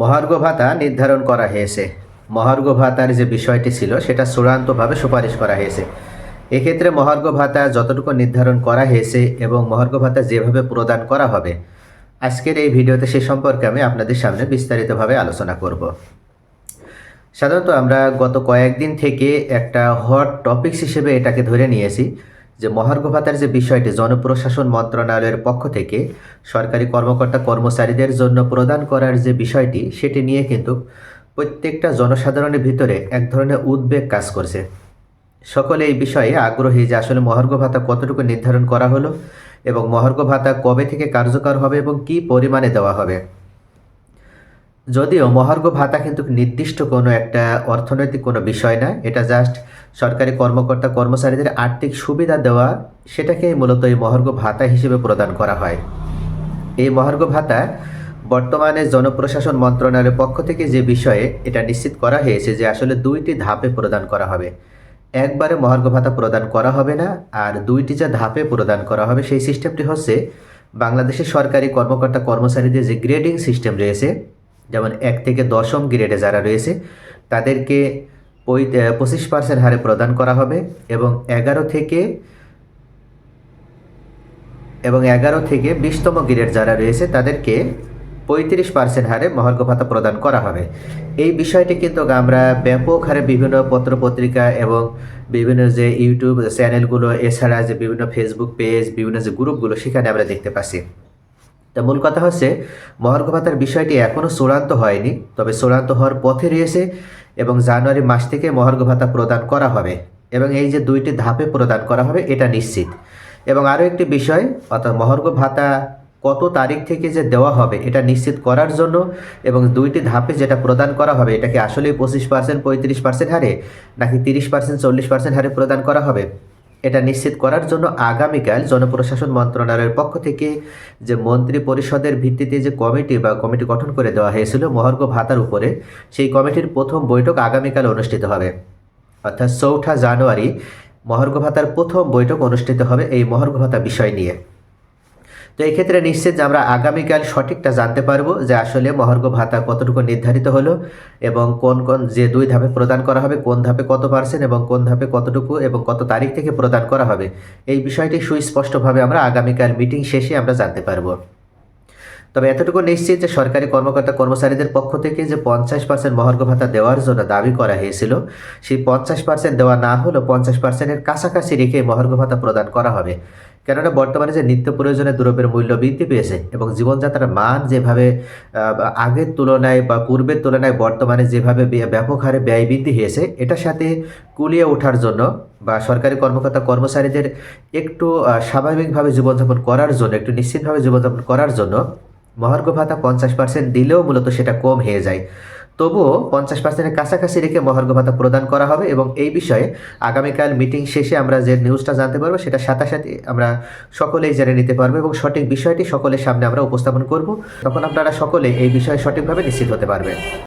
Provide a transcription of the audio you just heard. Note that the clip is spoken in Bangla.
মহার্ঘ ভাতা নির্ধারণ করা হয়েছে। মহার্ঘ ভাতার যে বিষয়টি ছিল, সেটা চূড়ান্তভাবে সুপারিশ করা হয়েছে। এক্ষেত্রে মহার্ঘ ভাতা যতটুকু নির্ধারণ করা হয়েছে এবং মহার্ঘ ভাতা যেভাবে প্রদান করা হবে, আজকের এই ভিডিওতে সে সম্পর্কে আমি আপনাদের সামনে বিস্তারিতভাবে আলোচনা করব। সাধারণত আমরা গত কয়েকদিন থেকে একটা হট টপিকস হিসেবে এটাকে ধরে নিয়েছি। যে মহার্ঘ ভাতার যে বিষয়টি জনপ্রশাসন মন্ত্রণালয়ের পক্ষ থেকে সরকারি কর্মকর্তা কর্মচারীদের জন্য প্রদান করার যে বিষয়টি, সেটি নিয়ে কিন্তু প্রত্যেকটা জনসাধারণের ভিতরে এক ধরনের উদ্বেগ কাজ করছে। সকলে এই বিষয়ে আগ্রহী যে আসলে মহার্ঘ ভাতা কতটুকু নির্ধারণ করা হলো এবং মহার্ঘ ভাতা কবে থেকে কার্যকর হবে এবং কী পরিমাণে দেওয়া হবে। যদিও মহার্ঘ ভাতা কিন্তু নির্দিষ্ট কোনো একটা অর্থনৈতিক কোনো বিষয় না, এটা জাস্ট সরকারি কর্মকর্তা, কর্মচারীদের আর্থিক সুবিধা দেওয়া, সেটাকেই মূলত এই মহার্ঘ ভাতা হিসেবে প্রদান করা হয়। এই মহার্ঘ ভাতা বর্তমানে জনপ্রশাসন মন্ত্রণালয়ের পক্ষ থেকে যে বিষয়ে এটা নিশ্চিত করা হয়েছে যে আসলে দুইটি ধাপে প্রদান করা হবে। একবারে মহার্ঘ ভাতা প্রদান করা হবে না, আর দুইটি যা ধাপে প্রদান করা হবে সেই সিস্টেমটি হচ্ছে বাংলাদেশের সরকারি কর্মকর্তা, কর্মচারীদের যে গ্রেডিং সিস্টেম রয়েছে যেমন এক থেকে দশম গ্রেডে যারা রয়েছে, তাদেরকে পঁচিশ পার্সেন্ট হারে প্রদান করা হবে এবং এগারো থেকে, এবং এগারো থেকে বিশতম গ্রেড যারা রয়েছে, তাদেরকে পঁয়ত্রিশ পার্সেন্ট হারে মহার্ঘ ভাতা প্রদান করা হবে। এই বিষয়টি কিন্তু আমরা ব্যাপক হারে বিভিন্ন পত্রপত্রিকা এবং বিভিন্ন যে ইউটিউব চ্যানেলগুলো, এছাড়া যে বিভিন্ন ফেসবুক পেজ বিভিন্ন যে গ্রুপগুলো সেখানে আমরা দেখতে পাচ্ছি। তা মূল কথা হচ্ছে, মহার্ঘ ভাতার বিষয়টি এখনও চূড়ান্ত হয়নি, তবে চূড়ান্ত হওয়ার পথে রয়েছে এবং জানুয়ারি মাস থেকে মহার্ঘ ভাতা প্রদান করা হবে এবং এই যে দুইটি ধাপে প্রদান করা হবে, এটা নিশ্চিত। এবং আরও একটি বিষয়, অর্থাৎ মহার্ঘ ভাতা কত তারিখ থেকে যে দেওয়া হবে, এটা নিশ্চিত করার জন্য এবং দুইটি ধাপে যেটা প্রদান করা হবে এটাকে আসলেই পঁচিশ পার্সেন্ট, পঁয়ত্রিশ পার্সেন্ট হারে, নাকি তিরিশ পার্সেন্ট, চল্লিশ পার্সেন্ট হারে প্রদান করা হবে? এটা নিশ্চিত করার জন্য আগামীকাল জনপ্রশাসন মন্ত্রণালয়ের পক্ষ থেকে যে মন্ত্রী পরিষদের ভিত্তিতে যে কমিটি বা কমিটি গঠন করে দেওয়া হয়েছিল, মহার্ঘ ভাতার উপরে, সেই কমিটির প্রথম বৈঠক আগামীকাল অনুষ্ঠিত হবে। অর্থাৎ চৌঠা জানুয়ারি মহার্ঘ ভাতার প্রথম বৈঠক অনুষ্ঠিত হবে এই মহার্ঘ ভাতা বিষয় নিয়ে। তো এই ক্ষেত্রে নিশ্চিত যে আমরা আগামীকাল সঠিকটা জানতে পারব যে আসলে মহার্ঘ ভাতা কতটুকু নির্ধারিত হলো এবং কোন কোন যে দুই ধাপে প্রদান করা হবে, কোন ধাপে কত পার্সেন্ট এবং কোন ধাপে কতটুকু এবং কত তারিখ থেকে প্রদান করা হবে, এই বিষয়টি সুস্পষ্টভাবে আমরা আগামীকাল মিটিং শেষে আমরা জানতে পারব। তবে এতটুকু নিশ্চিত যে সরকারি কর্মকর্তা কর্মচারীদের পক্ষ থেকে যে পঞ্চাশ পার্সেন্ট মহার্ঘ ভাতা দেওয়ার জন্য দাবি করা হয়েছিল, সেই পঞ্চাশ পার্সেন্ট দেওয়া না হলেও পঞ্চাশ পার্সেন্টের কাছাকাছি রেখে মহার্ঘ ভাতা প্রদান করা হবে। কেননা বর্তমানে যে নিত্য প্রয়োজনে দ্রব্যের মূল্য বৃদ্ধি পেয়েছে এবং জীবনযাত্রার মান যেভাবে আগের তুলনায় বা পূর্বের তুলনায় বর্তমানে যেভাবে ব্যাপক হারে ব্যয় বৃদ্ধি হয়েছে, এটার সাথে কুলিয়ে ওঠার জন্য বা সরকারি কর্মকর্তা কর্মচারীদের একটু স্বাভাবিকভাবে জীবনযাপন করার জন্য, একটু নিশ্চিতভাবে জীবনযাপন করার জন্য মহার্ঘ ভাতা পঞ্চাশ পার্সেন্ট দিলেও মূলত সেটা কম হয়ে যায়। তবুও পঞ্চাশ পার্সেন্টের কাছাকাছি রেখে মহার্ঘ ভাতা প্রদান করা হবে এবং এই বিষয়ে আগামীকাল মিটিং শেষে আমরা যে নিউজটা জানতে পারব সেটা সাথে সাথে আমরা সকলেই জেনে নিতে পারব এবং সঠিক বিষয়টি সকলের সামনে আমরা উপস্থাপন করব। তখন আপনারা সকলে এই বিষয়ে সঠিকভাবে নিশ্চিত হতে পারবেন।